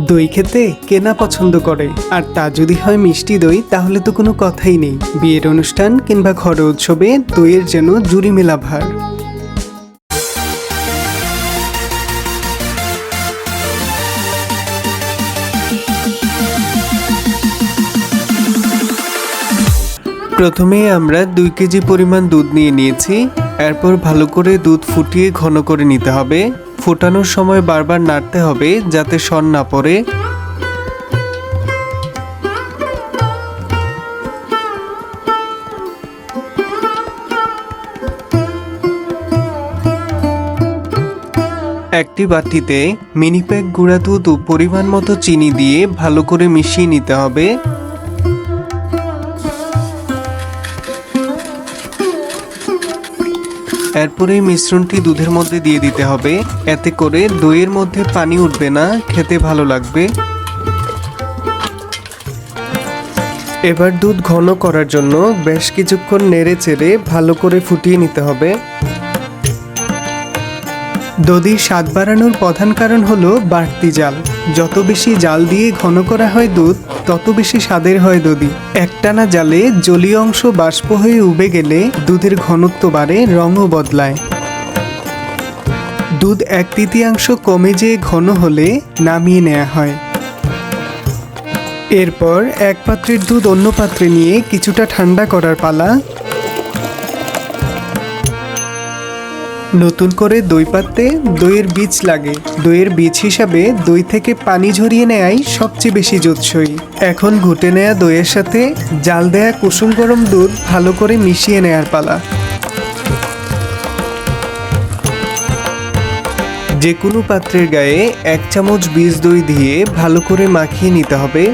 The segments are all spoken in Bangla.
দই খেতে কেনা পছন্দ করে? আর তা যদি হয় মিষ্টি দই, তাহলে তো কোনো কথাই নেই। বিয়ের অনুষ্ঠান কিংবা ঘর উৎসবে দইয়ের যেন জুড়ি মেলা ভার। প্রথমে আমরা দুই কেজি পরিমাণ দুধ নিয়ে নিয়েছি। এরপর ভালো করে দুধ ফুটিয়ে ঘন করে নিতে হবে। ফোটানোর সময় বারবার নাড়তে হবে যাতে সন না পড়ে। একটি বাটিতে মিনি প্যাক গুঁড়া দুধ পরিমাণ মতো চিনি দিয়ে ভালো করে মিশিয়ে নিতে হবে। এরপরে মিশ্রণটি দুধের মধ্যে দিয়ে দিতে হবে। এতে করে দইয়ের মধ্যে পানি উঠবে না, খেতে ভালো লাগবে। এবার দুধ ঘন করার জন্য বেশ কিছুক্ষণ নেড়ে চেড়ে ভালো করে ফুটিয়ে নিতে হবে। দধির স্বাদ বাড়ানোর প্রধান কারণ হলো বাড়তি জাল। যত বেশি জাল দিয়ে ঘন করা হয় দুধ, তত বেশি স্বাদের হয় দদি একটানা জালে জলীয় অংশ বাষ্প হয়ে উবে গেলে দুধের ঘনত্ব বাড়ে, রঙও বদলায়। দুধ এক তৃতীয়াংশ কমে যেয়ে ঘন হলে নামিয়ে নেওয়া হয়। এরপর এক পাত্রের দুধ অন্য পাত্রে নিয়ে কিছুটা ঠান্ডা করার পালা নতুন করে দই পাততে দইয়ের বীজ লাগে। দইয়ের বীজ হিসাবে দই থেকে পানি ঝরিয়ে নেয়াই সবচেয়ে বেশি জুৎসই। এখন ঘুটে নেয়া দইয়ের সাথে জাল দেয়া কুসুম গরম দুধ ভালো করে মিশিয়ে নেয়ার পালা। যে কোনো পাত্রের গায়ে এক চামচ বীজ দই দিয়ে ভালো করে মাখিয়ে নিতে হবে।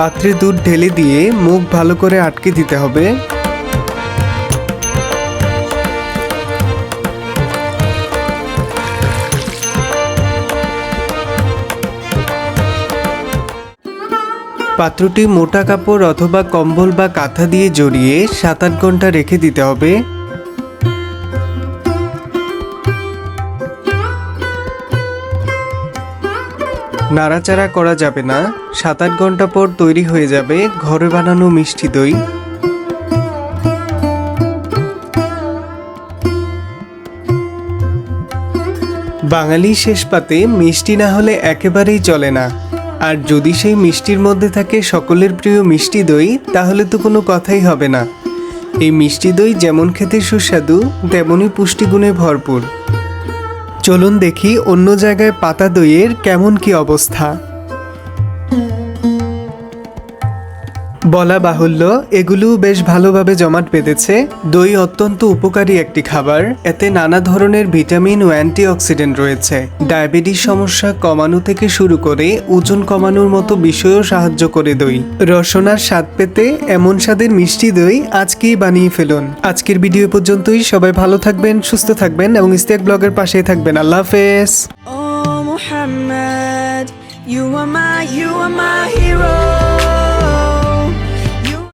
পাত্রে দুধ ঢেলে দিয়ে মুখ ভালো করে আটকে দিতে হবে। পাত্রটি মোটা কাপড় অথবা কম্বল বা কাঁথা দিয়ে জড়িয়ে সাত আট ঘণ্টা রেখে দিতে হবে। নাড়াচাড়া করা যাবে না। সাত আট ঘণ্টা পর তৈরি হয়ে যাবে ঘরে বানানো মিষ্টি দই। বাঙালি শেষ পাতে মিষ্টি না হলে একেবারেই চলে না। আর যদি সেই মিষ্টির মধ্যে থাকে সকলের প্রিয় মিষ্টি দই, তাহলে তো কোনো কথাই হবে না। এই মিষ্টি দই যেমন খেতে সুস্বাদু তেমনই পুষ্টিগুণে ভরপুর। চলুন দেখি অন্য জায়গায় পাতা দইয়ের কেমন কি অবস্থা। বলা বাহুল্য এগুলোও বেশ ভালোভাবে জমাট পেতেছে দই অত্যন্ত উপকারী একটি খাবার। এতে নানা ধরনের ভিটামিন ও অ্যান্টিঅক্সিডেন্ট রয়েছে। ডায়াবেটিস সমস্যা কমানো থেকে শুরু করে ওজন কমানোর মতো বিষয়েও সাহায্য করে দই। রসনার স্বাদ পেতে এমন স্বাদের মিষ্টি দই আজকেই বানিয়ে ফেলুন। আজকের ভিডিও পর্যন্তই। সবাই ভালো থাকবেন সুস্থ থাকবেন এবং ইস্তেক ব্লগের পাশেই থাকবেন। আল্লাহ হাফেজ। you are my, you are my hero.